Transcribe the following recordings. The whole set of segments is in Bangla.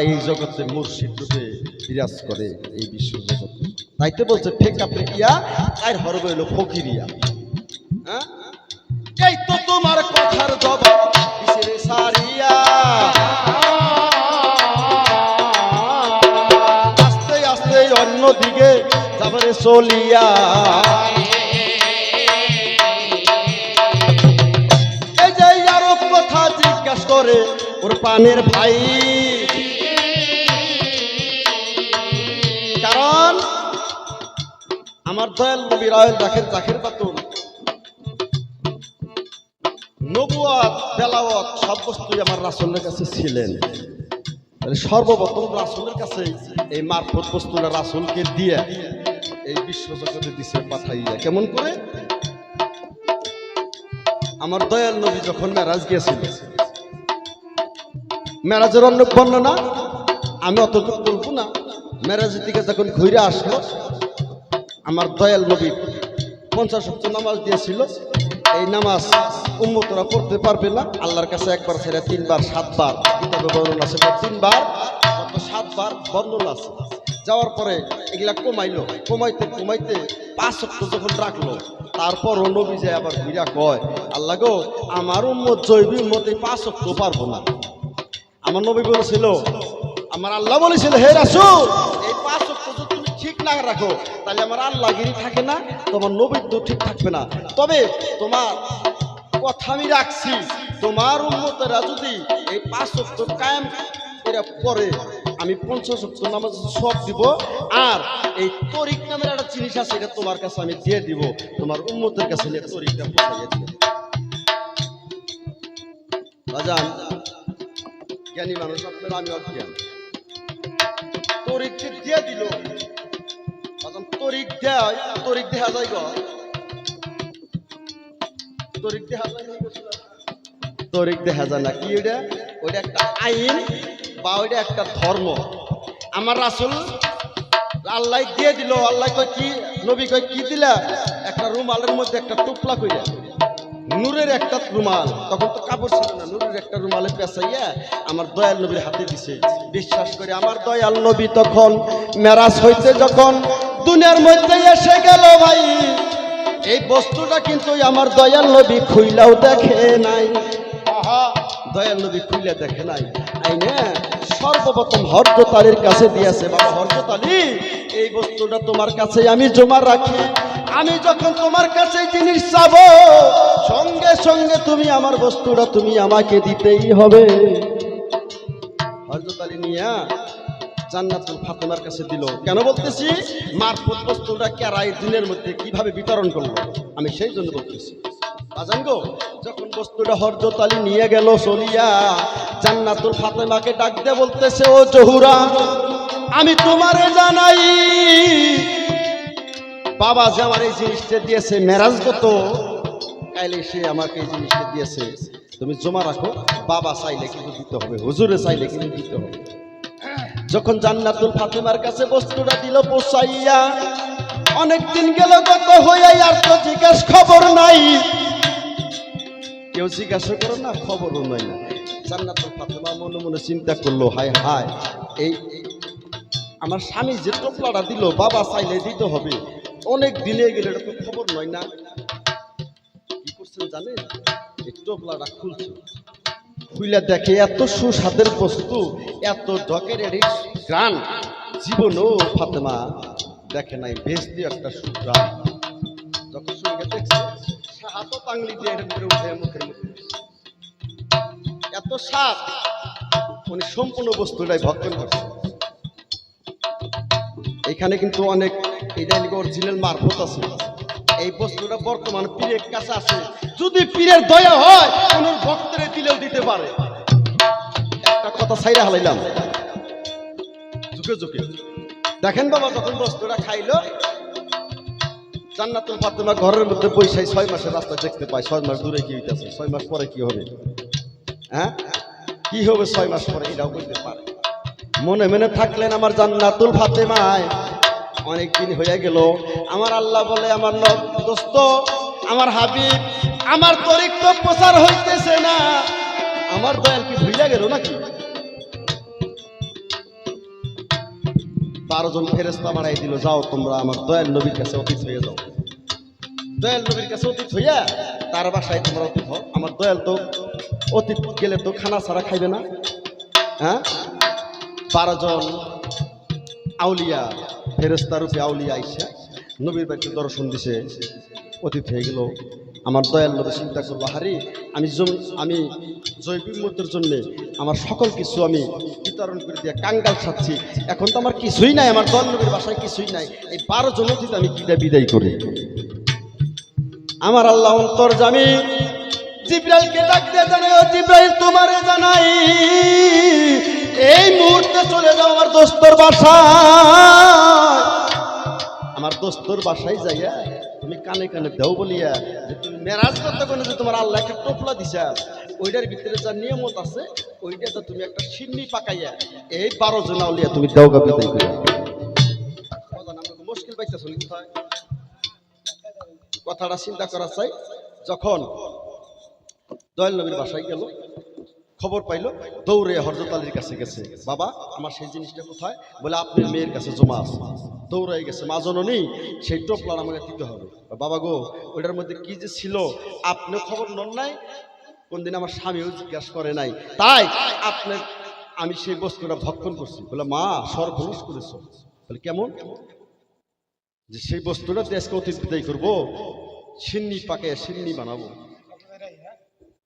এই জগতে মুর্শিদ রূপে বিরাজ করে এই বিশ্ব জগৎ। তাইতে বলছে, ফেকা ফেকিয়া, আর হরব হইল ফকিরিয়া। হ্যাঁ? এই তো তোমার কথার জবাব, কিসের সারিয়া? আস্তে আস্তে অন্য দিকে যাবারে চলিয়া। এই যে আরও কথা জিজ্ঞাসা করে, ওর পানের ভাই? বাতুল নবুয়াত আমার রাসুলের কাছে ছিলেন। তাহলে সর্বপ্রথম রাসুলের কাছে এই মারফত রাসুলকে দিয়ে এই বিশ্ব জগতে দিছে, পাঠাইয়া। কেমন করে? আমার দয়াল নবী যখন মেরাজ গিয়েছিল, মেরাজের অন্য বর্ণনা, আমি অতটুকু বলব না। মেরাজের দিকে যখন ঘুরে আসলো আমার দয়াল নবী পঞ্চাশ সপ্তাহ নামাজ দিয়েছিল। এই নামাজ উম্মতরা পড়তে পারবে না। আল্লাহর কাছে একবার ছেড়ে তিনবার, সাতবার কিতাবে বর্ণনা আছে তিনবার সাতবার বর্ণনা আছে। যাওয়ার পরে এগুলা কমাইলো। কমাইতে কমাইতে পাঁচ শক্ত যখন রাখল, তারপরও নবী যায় আবার ঘুরা কয়, আল্লাহ গো, আমার উম্মত, জৈবী উম্মতে পাঁচ শক্ত পারব না। আমার নবী বলেছিল, আমার আল্লাহ বলেছিল, হে রাসূল, এই পাঁচ তুমি ঠিক না রাখো, তাহলে আমার আল্লাহগিরি থাকে না, তোমার নবীত্ব ঠিক থাকবে না। তবে তোমার কথা আমি রাখছি, তোমার উন্মতেরা যদি এই পাঁচ ওয়াক্ত কায়েম করে পরে আমি পঞ্চাশ ওয়াক্ত নামাজ সব দিব, আর এই তরিক নামের একটা জিনিস আছে, এটা তোমার কাছে আমি দিয়ে দিব, তোমার উন্মতের কাছে নিয়ে তরিকটা পৌঁছাইয়ে দিব। জ্ঞানী মানুষ, আপনার আমি অজ্ঞান তরিক যে দিয়ে দিল। দেয় তরিক দেখা যায় গো তরিক দেখা যায় তরিক দেখা যায় না কি ওটা ওইটা একটা আইন বা ওইটা একটা ধর্ম। আমার রাসুল আল্লাহ দিয়ে দিল, আল্লাহ কয় কি, নবী কয় কি দিলা? একটা রুমালের মধ্যে একটা টুপলা কইরা। নূরের একটা রুমাল। তখন তো কাপড় ছিল না, নূরের একটা রুমালে পেঁচাইয়া আমার দয়াল নবীর হাতে দিছে। বিশ্বাস করে, আমার দয়াল নবী তখন মেরাজ হইতে যখন দুনিয়ার মধ্যে এসে গেল ভাই। এই বস্তুটা কিন্তু আমার দয়াল নবী খুইলাও দেখে নাই। দয়াল নবী খুইলে দেখে নাই। আইনে সর্বপ্রথম হরজত কাছে দিয়েছে, বাবা হরজত এই বস্তুটা তোমার কাছে আমি জমা রাখি। আমি যখন তোমার কাছে জিনিস চাবো, সঙ্গে সঙ্গে তুমি আমার বস্তুটা তুমি আমাকে দিতেই হবে। হরজত আলী নিয়া জান্নাতুল ফাতেমার কাছে দিল। কেন বলতেছি? মারফত বস্তুটা কেরাই দিনের মধ্যে কীভাবে বিতরণ করল? আমি সেই জন্য বলতেছি। বাজান গো, যখন বস্তুটা হরজত আলী নিয়ে গেল চলিয়া জান্নাতুল ফাতেমাকে ডাক দিয়ে বলতেছে, ও জহুরা, আমি তোমারে জানাই, বাবা যে আমার এই জিনিসটা দিয়েছে, মেরাজ কত? কাইলে সে আমাকে এই জিনিসটা দিয়েছে। তুমি জমা রাখো, বাবা চাইলে কিন্তু দিতে হবে, হুজুরে চাইলে কিন্তু দিতে হবে। যখন জান্নাতুল ফাতেমার কাছে বস্তুটা দিল পোষাইয়া অনেক দিন গেল, গত হইয়া আর তো জিজ্ঞাস খবর নাই। কেউ জিজ্ঞাসা করো না, খবরও নাই। জান্নাতুল ফাতেমা মনে মনে চিন্তা করল, হায় হায়, এই আমার স্বামী যে টোপলাটা দিল, বাবা চাইলে দিতে হবে। অনেক দিনে গেলে এটা তো খবর নয় না। কি করছেন জানেন? এই টোপলাটা খুলছে। খুইলা দেখে এত সুস্বাদের বস্তু, এত ডকের গ্রান জীবনও ফাতেমা দেখে নাই, বেশ দিয়ে একটা সুগ্রাম যখন সঙ্গে দেখছে হাত টাংলি দিয়ে এর উঠে মুখের মুখে এত স্বাদ, উনি সম্পূর্ণ বস্তুটাই ভক্ষণ করছে। এখানে কিন্তু অনেক এটা অরিজিনাল মারফত আছে। এই বস্তুটা বর্তমান পীরের কাছে আছে। যদি পীরের দয়া হয় কোন ভক্তের দিলেও দিতে পারে। একটা কথা ছাইরা হালাইলাম। ঝুঁকে ঝুঁকে। দেখেন বাবা, যখন বস্তুটা খাইলো, জান্নাতুল ফাতেমা ঘরের মধ্যে বৈশাই ছয় মাসের রাস্তা দেখতে পায়। ছয় মাস দূরে কি হইতেছে? ছয় মাস পরে কি হবে? হ্যাঁ? কি হবে ছয় মাস পরে? এটাও বলতে পারে। মনে মনে থাকলেন আমার জান্নাতুল ফাতেমায়। অনেক দিন হয়ে গেল। আমার আল্লাহ বলে, আমার দোস্ত, আমার হাবিব, আমার তরিক তো প্রচার হইতেছে না। আমার দয়াল কি ভুইলা গেল নাকি? বারো জন ফেরেস্তা বাড়াই দিল, যাও তোমরা আমার দয়াল নবীর কাছে অতীত হয়ে যাও। দয়াল নবীর কাছে অতীত হইয়া তার বাসায় তোমরা অতীত হও। আমার দয়াল তো অতীত গেলে তো খানা ছাড়া খাইবে না। হ্যাঁ? বারো জন আউলিয়া ফেরেস্তা রূপে আউলিয়া আইসা নবীর বাড়িতে দর্শন দিছে। অতীত হয়ে গেল। আমার দয়াল নবী চিন্তা করল হারি আমি আমি জৈবিক মতের জন্য আমার সকল কিছু আমি বিতরণ করে দিয়ে কাঙ্গাল ছাড়ছি এখন তো আমার কিছুই নাই, আমার দয়াল নবীর বাসায় কিছুই নাই। এই বারো জন অতীত আমি কিটা বিদায় করি? আমার আল্লাহ অন্তর জামি, জিব্রাইলকে ডাক দিয়ে জানাই জিব্রাইল তোমারে জানাই। এই মুহূর্তে চলে যাও আমার দোস্তর বাসায়। আমার দোস্তর বাসায় যাইয়া তুমি কানে কানে দেও বলিয়া তুমি মেরাজ করতে কোনে যে তোমার আল্লাহ একটা টোপলা দিছা। ওইটার ভিতরে যা নিয়মত আছে ওইটাতে তুমি একটা সিন্নি পাকাইয়া এই বারো জন আউলিয়া তুমি দেওগা বিদায় করিয়া। মুশকিল কথাটা চিন্তা করা চাই। যখন দয়াল নবীর বাসায় গেল খবর পাইলো, দৌড়ে হরজত আলীর কাছে গেছে। বাবা, আমার সেই জিনিসটা কোথায়? বলে, আপনার মেয়ের কাছে জমা আছে। দৌড়াই গেছে। মা জননী, সেই টোপলার আমাকে দিতে হবে। বাবা গো, ওইটার মধ্যে কি যে ছিল, আপনিও খবর নন নাই? কোনদিন আমার স্বামীও জিজ্ঞাসা করে নাই। তাই? আপনার, আমি সেই বস্তুটা ভক্ষণ করছি। বলে, মা, সর্বনাশ করেছ। বলে, কেমন? যে সেই বস্তুটা আজকে অতীত করব। সিন্নি পাকে সিন্নি বানাবো।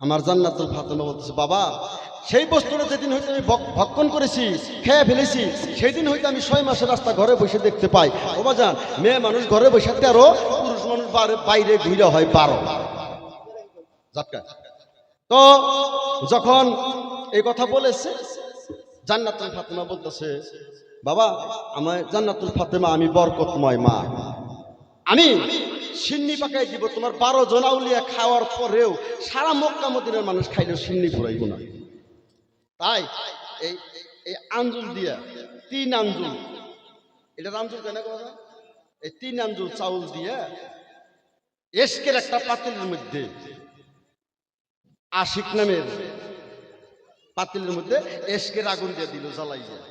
আমার জান্নাতুল ফাতেমা বলতেছে, বাবা, সেই বস্তুটা যেদিন হয়তো আমি ভক- ভক্ষণ করেছি, খেয়ে ফেলেছি সেই দিন হয়তো আমি ছয় মাসের রাস্তা ঘরে বসে দেখতে পাই। ও বাজান, মেয়ে মানুষ ঘরে বসে তেরো পুরুষ মানুষ বাইরে ঘুরে হয় বারো। তো যখন এই কথা বলেছে, জান্নাতুল ফাতেমা বলতেছে, বাবা, আমার জান্নাতুল ফাতেমা আমি বরকতময় মা। আমি সিন্নি পাকাই দিব, তোমার বারো জন আউলিয়া খাওয়ার পরেও সারা মক্কা মদিনার মানুষ খাইলেও সিন্নি ফুরাইব না। তাই এই এই আঞ্জুল দিয়া তিন আঞ্জুল এটা আঞ্জুল কেন কথা এই তিন আঞ্জুল চাউল দিয়া এসকের একটা পাতিলের মধ্যে, আশিক নামের পাতিলের মধ্যে এসকের আগুন দিয়ে দিল জ্বালাই যায়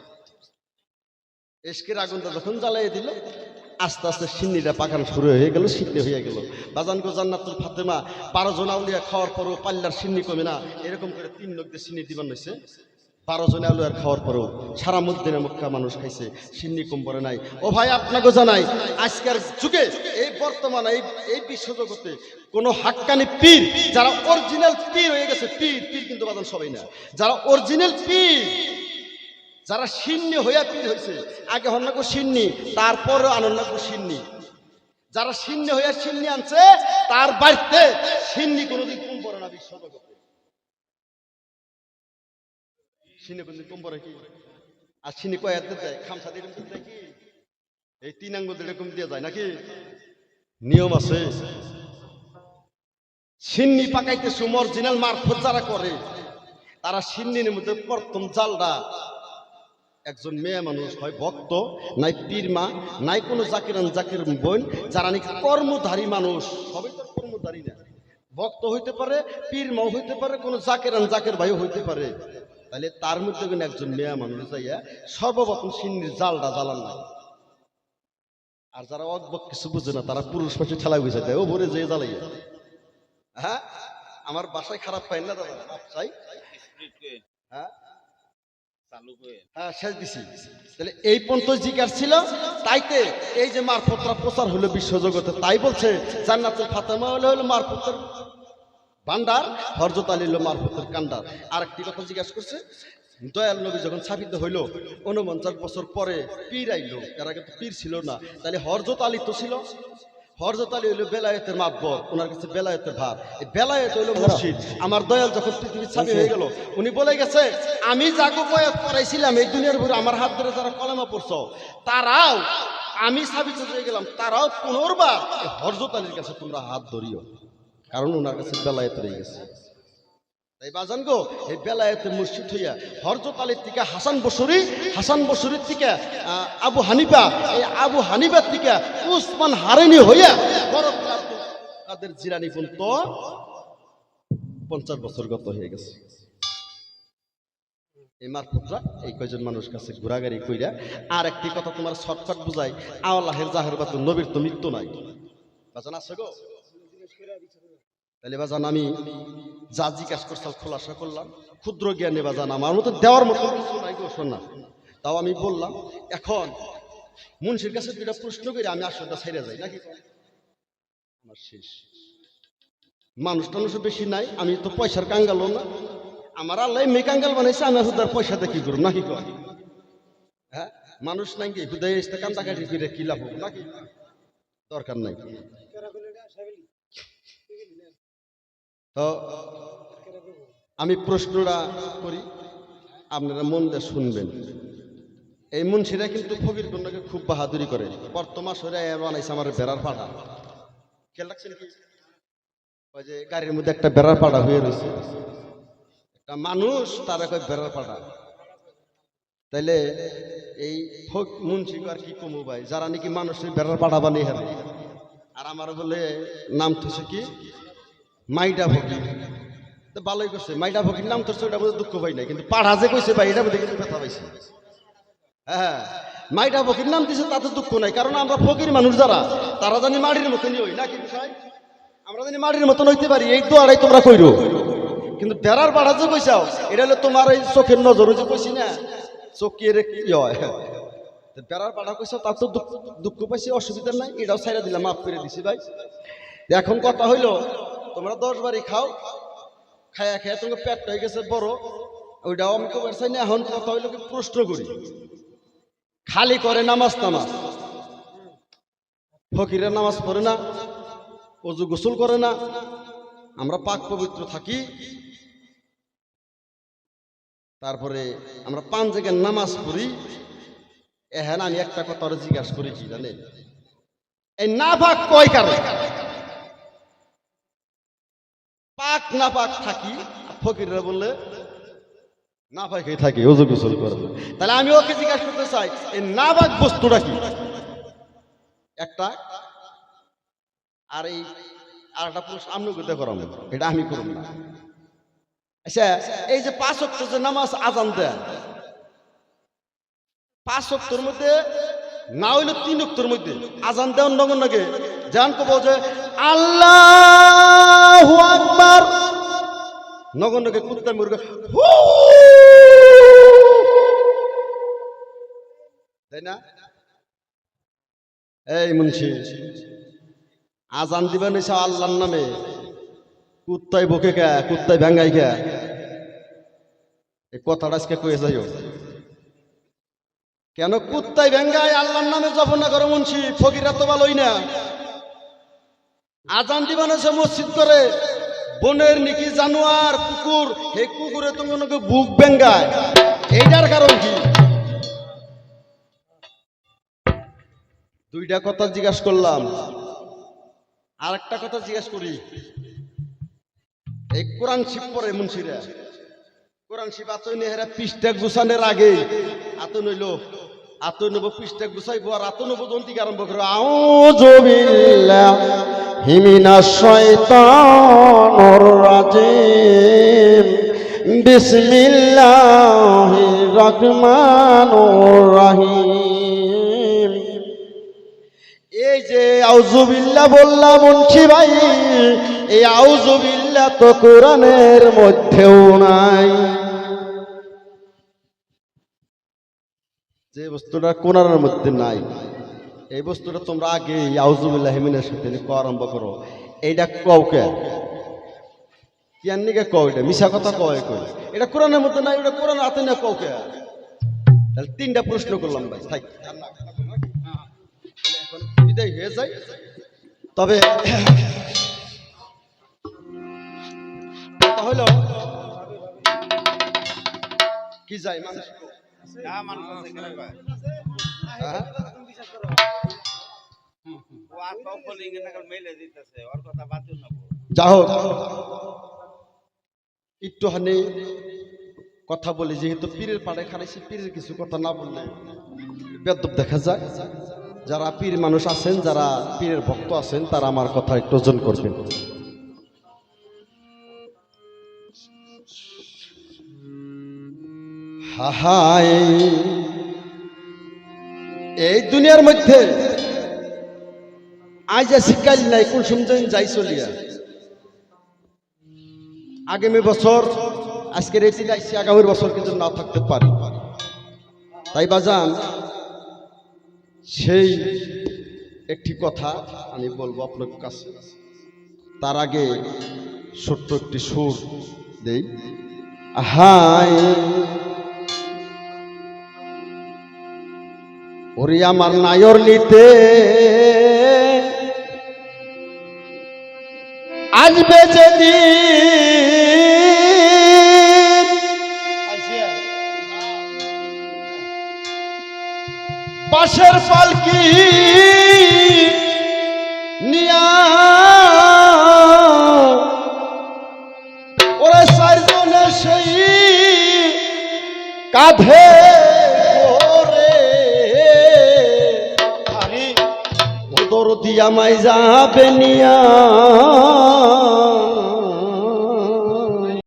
এসকের আগুনটা যখন জ্বালাই দিল আস্তে আস্তে সিন্নিটা পাকানো শুরু হয়ে গেল সিন্নি হয়ে গেল। বাজানগো জান্নাতুল ফাতেমা, বারো জন আউলিয়া খাওয়ার পরেও পাল্লার সিন্নি কমে না, এরকম করে তিন লোক দিয়ে সিন্নি দিবান হয়েছে বারো জন আলুয়ার খাওয়ার পরেও সারা মধ্যে মক্কা মানুষ খাইছে, সিন্নি কম পরে নাই। ও ভাই, আপনাকে জানাই, আজকের যুগে, এই বর্তমান, এই এই বিশ্বজগতে কোনো হাক্কানি পীর, যারা অরিজিনাল পীর হয়ে গেছে, পীর পীর কিন্তু বাজান সবাই না। যারা অরিজিনাল পীর যারা সিন্নি হইয়া পীর হয়েছে আগে হন্নাকো সিন্নি তারপরে আনন্দাকো সিন্নি। যারা সিন্নি হইয়া সিন্নি আনছে, তার বাড়িতে সিন্নি কোনোদিন কম পড়ে না কম পড়ে কি? আর কয়াত দেয় খামসা দিয়ে দেয় কি? এই তিন আঙ্গুল এরকম দিয়ে যায় নাকি? নিয়ম আছে। সিন্নি পাকাইতে সুমর জিনাল মারফত যারা করে, তারা সিন্নির মধ্যে প্রথম জালটা একজন মেয়ে মানুষ হয়, ভক্ত, নাই পীর মা, নাই কোনো জাকিরান জাকির বোন, যারা নাকি কর্মধারী মানুষ। সবাই তো কর্মধারী না। ভক্ত হইতে পারে, পীর মাও হইতে পারে, কোনো জাকেরান জাকের ভাইও হইতে পারে। তাহলে তার মধ্যে কিন্তু একজন মেয়ে মানুষ যাইয়া সর্বপ্রথম সিন্নির জালটা জ্বালান না আর যারা অদ্ভুত কিছু বুঝে না, তারা পুরুষ পাশে ঠেলা বুঝে দেয় ও ভরে যে জ্বালাইয়া। হ্যাঁ? আমার বাসায় খারাপ পাই না দাদা হ্যাঁ? হ্যাঁ এই ছিল, তাইতে এই যে প্রচার তাই বলছে কান্ডার। আর জিজ্ঞাসা করছে, দয়াল নবী যখন স্থাপিত হইল, উনপঞ্চাশ বছর পরে পীর আইলো। এর আগে তো পীর ছিল না। তাহলে হরজত আলী তো ছিল। হরজত আলী হইল বেলায়েতের মাতবর ওনার কাছে বেলায়েতের ভাব এই বেলায়েত হইল মুর্শিদ। আমার দয়াল যখন পৃথিবীর ছাপি হয়ে গেল উনি বলে গেছে আমি যাকে বয়াত করাইছিলাম এই দুনিয়ার ভরে আমার হাত ধরে যারা কলেমা পড়ছ তারাও আমি সাবিত হয়ে গেলাম তারাও পুনর্বার হরজত আলীর কাছে তোমরা হাত ধরিও। কারণ ওনার কাছে বেলায়েত রয়ে গেছে। তাই হইয়া হাসান আবু এই আবু হইয়া পর্যন্ত পঞ্চাশ গত হয়ে গেছে। এই কয়জন মানুষ কাছে ঘোরাঘুরি কইরা, আর একটি কথা তোমার শর্টকাট বুঝাই আল্লাহের জাহের বাতু নবীর তো মৃত্যু নাই। বাজান আছে গো? তাহলে বাজান আমি যা জিজ্ঞাসা করছাল খোলাসা করলাম। ক্ষুদ্র জ্ঞানে বাজান আমার মতো দেওয়ার মতো কিছু নাই তাও আমি বললাম, এখন মুন্সির কাছে দুইটা প্রশ্ন করে, আমি আসলটা ছেড়ে যাই, নাকি? আমার শেষ। মানুষ টানুষ বেশি নাই, আমি তো পয়সার কাঙ্গালও না। আমার আল্লাহ মেয়ে কাঙ্গাল বানাইছে, আমি আসলে তার পয়সাতে কি করব, নাকি কর হ্যাঁ? মানুষ নাই কি, হুদায় এসে কান্দাকাটি করে কি লাভ নাকি? দরকার নাই। তো আমি প্রশ্নটা করি, আপনারা মন দিয়ে শুনবেন। এই মুন্সিরা কিন্তু ফকির কন্যাকে খুব বাহাদুরি করে। বর্তমান সরে বানাইছে আমার বেড়ার পাড়া। খেয়াল ওই যে গাড়ির মধ্যে একটা বেড়ার পাড়া হয়ে রয়েছে। একটা মানুষ তার কয় বেড়ার পাড়া। তাইলে এই ফক মুন্সি আর কি কমু ভাই? যারা নাকি মানুষের বেড়ার পাড়া বানিয়ে হারে আর আমার বলে নাম থুছে কি? মাইডা ফকির তো ভালোই করছে মাইডা ফকির নাম তো ওটা বলে দুঃখ পাই নাই, কিন্তু পাড়া যে কইছে ভাই, এটা বলে কিন্তু ব্যথা পাইছে। হ্যাঁ মাইটা ফকির নাম দিছে, তাতে দুঃখ নাই, কারণ আমরা ফকির মানুষ যারা, তারা জানি মাটির মতনই হই নাকি বিষয় আমরা জানি মাটির মতন হইতে পারি, এই তো আড়াই তোমরা কইরো। কিন্তু বেড়ার বাড়া যে কইসাও এটা হলো তোমার এই চোখের নজর যে কইছি না চোখ কি হয়? বেড়ার বাড়া কইসাও তার তো দুঃখ দুঃখ পাইছি, অসুবিধা নাই, এটাও ছাইরা দিলাম, মাফ করে দিছি ভাই। এখন কথা হইল তোমরা দশ বাড়ি খাও, খায়া খায়া তোমার পেট হয়ে গেছে বড়। ওইটাও আমি কবার চাই না, এখন কথা হইল প্রশ্ন করি। খালি করে নামাজ নামাজ ফকিরের নামাজ পড়ে না, অজু গোসল করে না, আমরা পাক পবিত্র থাকি। তারপরে আমরা পাঁচ জায়গায় নামাজ পড়ি। এহেন আমি একটা কথা জিজ্ঞাসা করি কি জানেন? এই না পাক কয় কারণে পাক না পাক থাকি, ফকিররা বললে না পাই খেয়ে থাকি অজু গোসল করে। তাহলে আমি ওকে জিজ্ঞাসা করতে চাই, এই নাবাক বস্তুটা কি? একটা, আর এই আর একটা পুরুষ আমি করতে করাবো এটা আমি করব না। আচ্ছা এই যে পাঁচ অক্ট যে নামাজ আজান দেয় পাঁচ অক্টর মধ্যে, না হইলে তিন অক্টর মধ্যে আজান দেওয়ার নগর নাকি জান কব যে আল্লাহ নাকি কুত্তা মুরগা তাই না? এই মুন্সি, আজান দিবেন এসে আল্লাহর নামে? কুত্তায় বকে কে? কুত্তায় ভেঙ্গাই কে? এই কথাটা আজকে কয়ে যাইও। কেন কুত্তায় ভেঙ্গায় আল্লাহর নামে জপ না করে মুন্সি? ফকিরা তো ভালোই না। আজান দিবান এসে মসজিদ করে? বনের নিকি জানোয়ার, কুকুর এই কুকুরে তুমি ওনাকে বুক বেঙ্গায় এইটার কারণ কি? দুইটা কথা জিজ্ঞাসা করলাম। আর একটা কথা জিজ্ঞাসা করি। এই কোরআন শিব পরে মুন্সিরা। কোরআন শিব আতই নেহেরা পৃষ্ঠা গুছানোর আগে আত নইল আত নেব পৃষ্ঠা গুছাইবো আর আত নেব দন্তিকে আরম্ভ করব আউযু বিল্লাহি। মিনাশ শাইতানির রাজিম। বিসমিল্লাহির রহমানির রহিম। এই যে আউজুবিল্লা বললাম, মুন্সি ভাই, এই আউজুবিল্লা তো কোরআনের মধ্যেও নাই। যে বস্তুটা কোরআনের মধ্যে নাই এই বস্তুটা তোমরা আগে এই আউজুবিল্লাহ হিমিনের সাথে কো আরম্ভ করো। এইটা কওকে কিয়ার নিকে কও এটা? মিশা কথা কয় কই? এটা কোরআনের মধ্যে নাই এটা কোরআন হাতে না কওকে তাহলে তিনটা প্রশ্ন করলাম ভাই থাক। এখন বিদায় হয়ে যায় তবে হলো কি যায় মানুষ? যা হোক, একটুখানি কথা বলি, যেহেতু পীরের পাড়ে খারাইছি পীরের কিছু কথা না বললে বেদব দেখা যায়। যারা পীর মানুষ আছেন, যারা পীরের ভক্ত আছেন, তারা আমার কথা একটু ওজন করবেন। হাহাই এই দুনিয়ার মধ্যে আজ কাল নাই, কোন সময় যাই চলিয়া। আগামী বছর আজকের দিন আইসি আগামীর বছর কিন্তু না থাকতে পারি। তাই বাজান, সেই একটি কথা আমি বলব আপনার কাছে। তার আগে ছোট্ট একটি সুর দেই। হাই ওরে আমার নায়র নিতে আসবে যেদিন পাশের পালকি নিয়া। ওরা চারজনে সেই কাঁধে মতি আমায় যাবে নিয়া।